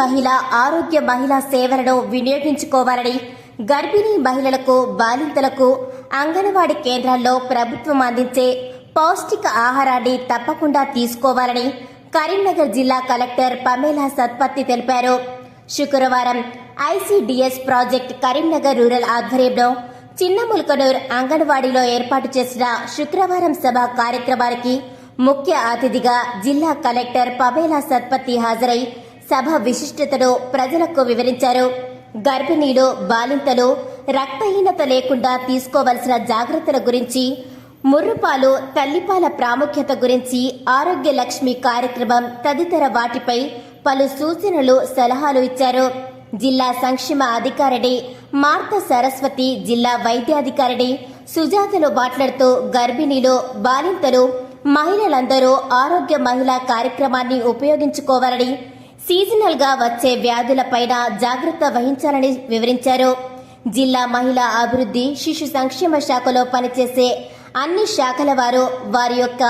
మహిళ ఆరోగ్య మహిళా సేవలను వినియోగించుకోవాలని గర్భిణీ మహిళలకు బాలింతలకు అంగన్వాడీ కేంద్రాల్లో ప్రభుత్వం అందించే పౌష్టిక ఆహారాన్ని తప్పకుండా తీసుకోవాలని కరీంనగర్ జిల్లా కలెక్టర్ పమేలా సత్పత్తి తెలిపారు. శుక్రవారం ఐసీడీఎస్ ప్రాజెక్ట్ కరీంనగర్ రూరల్ ఆధ్వర్యంలో చిన్న ముల్కనూర్ అంగన్వాడీలో ఏర్పాటు చేసిన శుక్రవారం సభ కార్యక్రమానికి ముఖ్య అతిథిగా జిల్లా కలెక్టర్ పమేలా సత్పత్తి హాజరై సభ విశిష్టతను ప్రజలకు వివరించారు. గర్భిణీలు బాలింతలు రక్తహీనత లేకుండా తీసుకోవలసిన జాగ్రత్తల గురించి ముర్రుపాలు తల్లిపాల ప్రాముఖ్యత గురించి ఆరోగ్య లక్ష్మి కార్యక్రమం తదితర వాటిపై పలు సూచనలు సలహాలు ఇచ్చారు. జిల్లా సంక్షేమ అధికారిని మార్త సరస్వతి జిల్లా వైద్యాధికారిని సుజాతలు మాట్లాడుతూ గర్భిణీలు బాలింతలు మహిళలందరూ ఆరోగ్య మహిళా కార్యక్రమాన్ని ఉపయోగించుకోవాలని సీజనల్గా వచ్చే వ్యాధులపైన జాగ్రత్త వహించాలని వివరించారు. జిల్లా మహిళా అభివృద్ధి శిశు సంక్షేమ శాఖలో పనిచేసే అన్ని శాఖల వారు వారి యొక్క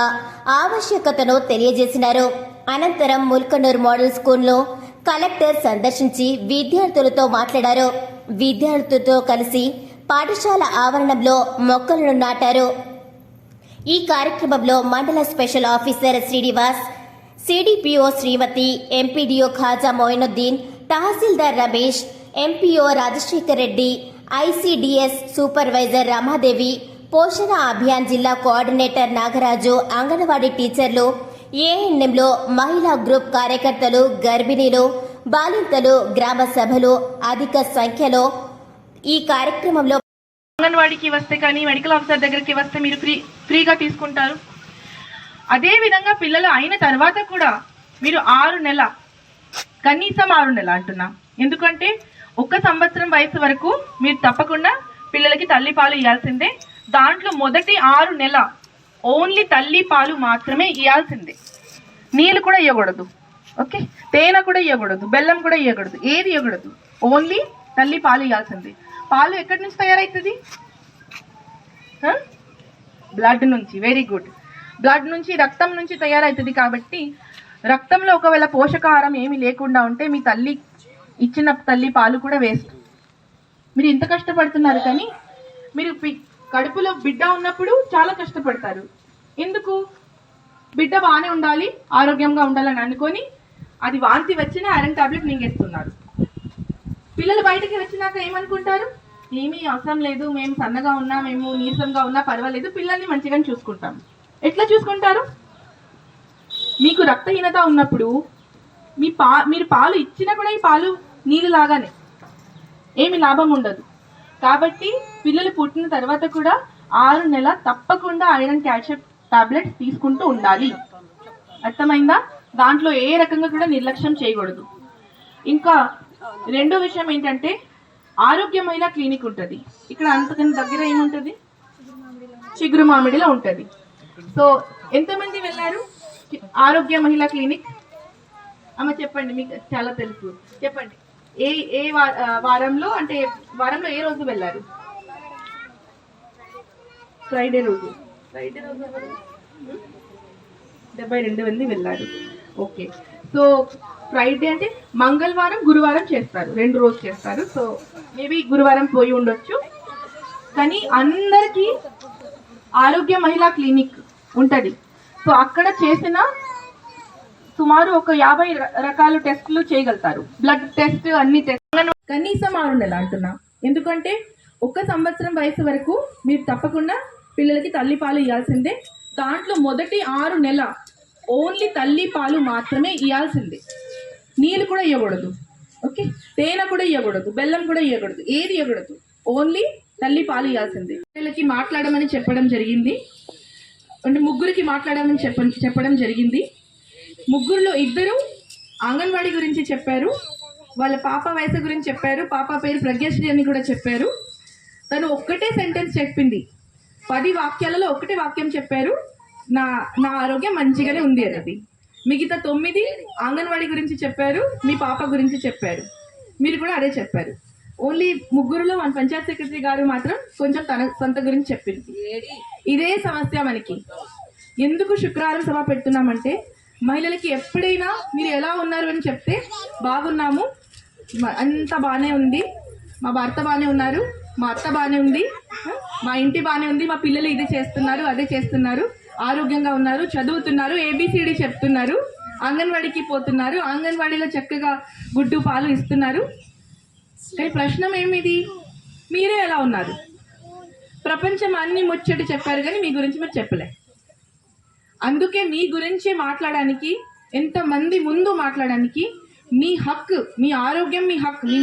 ఆవశ్యకతను తెలియజేసినారు. అనంతరం ముల్కనూర్ మోడల్ స్కూల్లో కలెక్టర్ సందర్శించి విద్యార్థులతో మాట్లాడారు. విద్యార్థులతో కలిసి పాఠశాల ఆవరణంలో మొక్కలను నాటారు. ఈ కార్యక్రమంలో మండల special officer Srinivas CDPO Shrimati MPDO Khaja Moinuddin తహసీల్దార్ Ramesh MPO Rajasekhar Reddy ICDS supervisor Ramadevi Poshan Abhiyan జిల్లా కోఆర్డినేటర్ నాగరాజు అంగన్వాడీ టీచర్లు ఏఎన్ఎంలో మహిళా గ్రూప్ కార్యకర్తలు గర్భిణీలు బాలింతలు గ్రామ సభలు అధిక సంఖ్యలో ఈ కార్యక్రమంలో అంగన్వాడీకి వస్తే కానీ మెడికల్ ఆఫీసర్ దగ్గరికి వస్తే మీరు ఫ్రీ ఫ్రీగా తీసుకుంటారు. అదే విధంగా పిల్లలు అయిన తర్వాత కూడా మీరు ఆరు నెల కనీసం ఆరు నెల అంటున్నా. ఎందుకంటే ఒక్క సంవత్సరం వయసు వరకు మీరు తప్పకుండా పిల్లలకి తల్లి పాలు ఇవ్వాల్సిందే దాంట్లో మొదటి ఆరు నెల ఓన్లీ తల్లి పాలు మాత్రమే ఇవ్వాల్సిందే నీళ్ళు కూడా ఇవ్వకూడదు ఓకే? తేనె కూడా ఇవ్వకూడదు బెల్లం కూడా ఇవ్వకూడదు ఏది ఇవ్వకూడదు ఓన్లీ తల్లి పాలు ఇవ్వాల్సిందే పాలు ఎక్కడి నుంచి తయారవుతుంది బ్లడ్ నుంచి. Very good. బ్లడ్ నుంచి రక్తం నుంచి తయారవుతుంది కాబట్టి రక్తంలో ఒకవేళ పోషకాహారం ఏమీ లేకుండా ఉంటే మీ తల్లి ఇచ్చిన తల్లి పాలు కూడా వేస్ట్. మీరు ఇంత కష్టపడుతున్నారు కానీ మీరు పి- కడుపులో బిడ్డ ఉన్నప్పుడు చాలా కష్టపడతారు. ఎందుకు? బిడ్డ బాగానే ఉండాలి ఆరోగ్యంగా ఉండాలని అనుకొని అది వాంతి వచ్చిన ఐరన్ టాబ్లెట్ మింగేస్తున్నారు. పిల్లలు బయటికి వచ్చినాక ఏమనుకుంటారు? ఏమీ అవసరం లేదు మేము సన్నగా ఉన్నా మేము నీరసంగా ఉన్నా పర్వాలేదు పిల్లల్ని మంచిగా చూసుకుంటాం. ఎట్లా చూసుకుంటారు? మీకు రక్తహీనత ఉన్నప్పుడు మీ పా మీరు పాలు ఇచ్చినా కూడా ఈ పాలు నీళ్ళు లాగానే. ఏమి లాభం ఉండదు. కాబట్టి పిల్లలు పుట్టిన తర్వాత కూడా ఆరు నెల తప్పకుండా ఐరన్ క్యాల్షియం టాబ్లెట్స్ తీసుకుంటూ ఉండాలి. అర్థమైందా? దాంట్లో ఏ రకంగా కూడా నిర్లక్ష్యం చేయకూడదు. ఇంకా రెండో విషయం ఏంటంటే ఆరోగ్యమైన క్లినిక్ ఉంటుంది. ఇక్కడ అంతకన్నా దగ్గర ఏముంటుంది? చిగురు మామిడిలో ఉంటుంది. సో ఎంతమంది వెళ్ళారు? ఆరోగ్య మహిళా క్లినిక్? అమ్మ చెప్పండి మీకు చాలా తెలుసు. చెప్పండి. ఏ ఏ వారంలో అంటే వారంలో ఏ రోజు వెళ్ళారు? ఫ్రైడే రోజు. ఫ్రైడే రోజు డెబ్బై రెండు మంది వెళ్ళారు. ఓకే. సో ఫ్రైడే అంటే మంగళవారం గురువారం చేస్తారు. రెండు రోజు చేస్తారు. సో మేబీ గురువారం పోయి ఉండొచ్చు. కానీ అందరికీ ఆరోగ్య మహిళా క్లినిక్ ఉంటుంది. సో అక్కడ చేసిన సుమారు ఒక యాభై రకాల టెస్టులు చేయగలుగుతారు. బ్లడ్ టెస్ట్ అన్ని టెస్ట్. కనీసం ఆరు నెలలు అంటున్నా. ఎందుకంటే ఒక సంవత్సరం వయసు వరకు మీరు తప్పకుండా పిల్లలకి తల్లిపాలు ఇవ్వాల్సిందే దాంట్లో మొదటి ఆరు నెల ఓన్లీ తల్లి పాలు మాత్రమే ఇవ్వాల్సిందే నీళ్ళు కూడా ఇవ్వకూడదు ఓకే? తేనె కూడా ఇవ్వకూడదు బెల్లం కూడా ఇవ్వకూడదు ఏది ఇవ్వకూడదు ఓన్లీ తల్లి పాలు ఇవ్వాల్సిందే పిల్లలకి మాట్లాడమని చెప్పడం జరిగింది. అంటే ముగ్గురికి మాట్లాడమని చెప్ప చెప్పడం జరిగింది. ముగ్గురులో ఇద్దరు అంగన్వాడీ గురించి చెప్పారు. వాళ్ళ పాప వయసు గురించి చెప్పారు. పాప పేరు ప్రజ్ఞశ్రీ అని కూడా చెప్పారు. తను ఒక్కటే సెంటెన్స్ చెప్పింది. పది వాక్యాలలో ఒకటే వాక్యం చెప్పారు. నా నా ఆరోగ్యం మంచిగానే ఉంది అన్నది. మిగతా తొమ్మిది అంగన్వాడీ గురించి చెప్పారు. మీ పాప గురించి చెప్పారు. మీరు కూడా అదే చెప్పారు. ఓన్లీ ముగ్గురులో మన పంచాయత్ సెక్రటరీ గారు మాత్రం కొంచెం తన సొంత గురించి చెప్పింది. ఇదే సమస్య మనకి. ఎందుకు శుక్రవారం సభ పెడుతున్నామంటే మహిళలకి ఎప్పుడైనా మీరు ఎలా ఉన్నారు అని చెప్తే బాగున్నాము అంత బాగానే ఉంది మా భర్త బాగానే ఉన్నారు మా అత్త బాగానే ఉంది మా ఇంటి బాగానే ఉంది మా పిల్లలు ఇది చేస్తున్నారు అదే చేస్తున్నారు ఆరోగ్యంగా ఉన్నారు చదువుతున్నారు ఏబిసిడి చెప్తున్నారు అంగన్వాడికి పోతున్నారు అంగన్వాడీలో చక్కగా గుడ్డు పాలు ఇస్తున్నారు కానీ ప్రశ్న ఏమిది మీరే ఎలా ఉన్నారు? ప్రపంచం అన్ని ముచ్చటి చెప్పారు కానీ మీ గురించి మీరు చెప్పలే. అందుకే మీ గురించి మాట్లాడడానికి ఎంతమంది ముందు మాట్లాడడానికి మీ హక్కు మీ ఆరోగ్యం మీ హక్కు మీ